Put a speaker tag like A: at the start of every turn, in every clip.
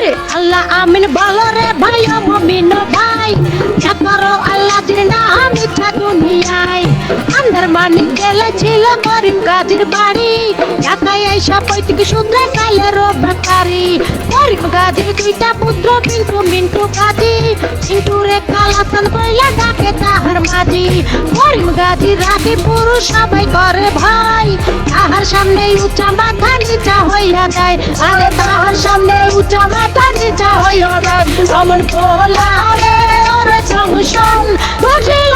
A: আরে আল্লাহ আমিন বলো রে ভাই মমিন ভাই। করো আল্লাহ জিনা আমি দুনিয়ায়। আন্ধার মানিক গেলে ছিল গরিব গাজির বাড়ি। ঢাকায় এসা পৈতৃক সূত্রে কালের বেকারি। গরিব গাজির দুইটা পুত্র পিন্টু মিন্টু গাজি পিন্টু রে কালাসান কইলা ডাকে তাহার মাঝি। গরিব গাজি রাতে পুরুষ, সবাই করে ভাই তাহার সামনে উঁচা মাথা নিচা হইয়া যায়। আরে তাহার সামনে উঁচা মাথা নিচা হইয়া যায়। অমন পোলা রে ওরে সংসন বুঝিল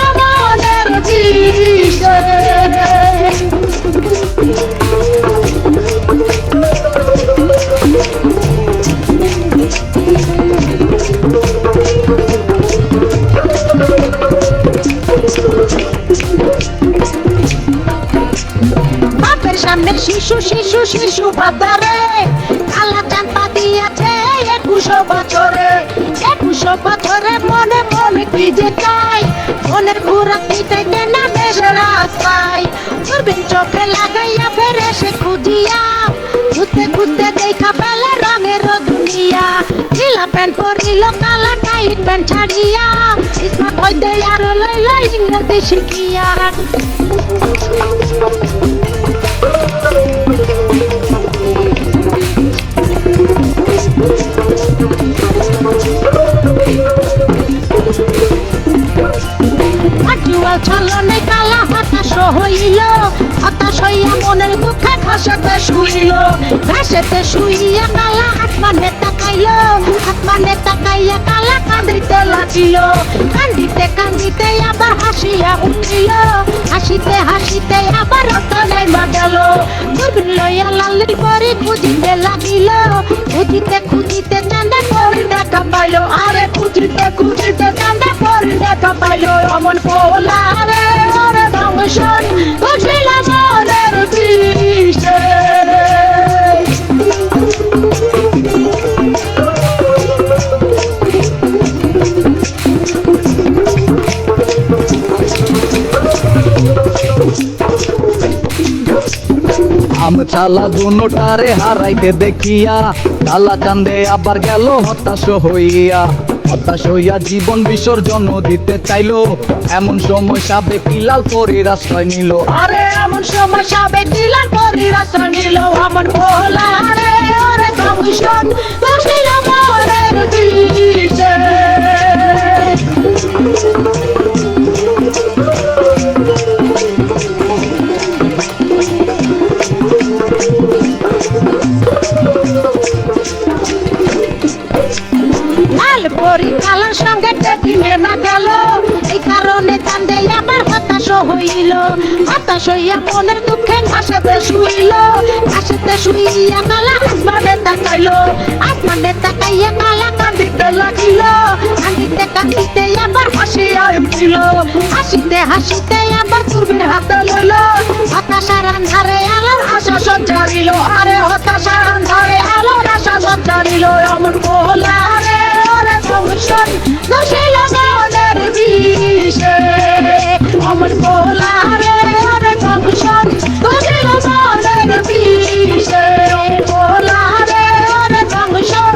A: শিশু শিশু শিশু বাজারে কালা চাম্পা দিয়েছে একুশো বছরে। একুশো বছরে মনে মনে কি যে চাই, মনের ঘুরা পিটাইতে না বেশ রাস্তায়। দূরবীন চোখে লাগাইয়া ফেরে সে খুঁজিয়া খুঁজতে খুঁজতে দেখা পেলে রঙের দুনিয়া। নীলা প্যান্ট পরিল, কালা টাইট প্যান্ট ছাড়িয়া স্মার্ট হইতে আর লইল ইংরেজি শিখিয়া। জুয়াল ছলনে কালা হতাশ হইল হতাশ হইয়া মনের দুঃখে ঘাসেতে শুইল ঘাসেতে শুইয়া কালা আত্মানে তাকাইয়া কালা কান্দিতে লাগিল কান্দিতে কান্দিতে আবার হাসিয়া উঠিল হাসিতে হাসিতে আবার রতনে বাজাল দূরবীন লইয়া লালির পরে খুঁজিতে লাগিল খুঁজিতে খুঁজিতে চান্দা পরে দেখা পাইল আরে খুঁজিতে খুঁজিতে চান্দা পরে দেখা পাইল অমন পোলা রে
B: চালা দুটারে হারাইতে দেখিয়া। চান্দে আবার গেল হতাশ হইয়া। হতাশ হইয়া জীবন বিসর্জন দিতে চাইলো। এমন সময় সাবে পিলাল পরির আশ্রয় নিল।
A: আরে, এমন সময় সবে আশ্রয় নিল। আমার ভোলা হইল হতাশ হইয়া মনের দুঃখে ঘাসেতে শুইল। ঘাসেতে শুইয়া কালা আসমানে তাকাইল। আসমানে তাকাইয়া কালা কান্দিতে লাগিল। কান্দিতে কান্দিতে আবার হাসিয়া উঠিল হাসিতে হাসিতে আবার পূর্বের হাতে লইল। হতাশার আন্ধারে আলোর আশা সঞ্চারিল। আরে হতাশার আন্ধারে আলোর আশা সঞ্চারিল। অমন ভোলা রে রে সংসার করিল মনের পিছে। ভোলা রে রে সংসার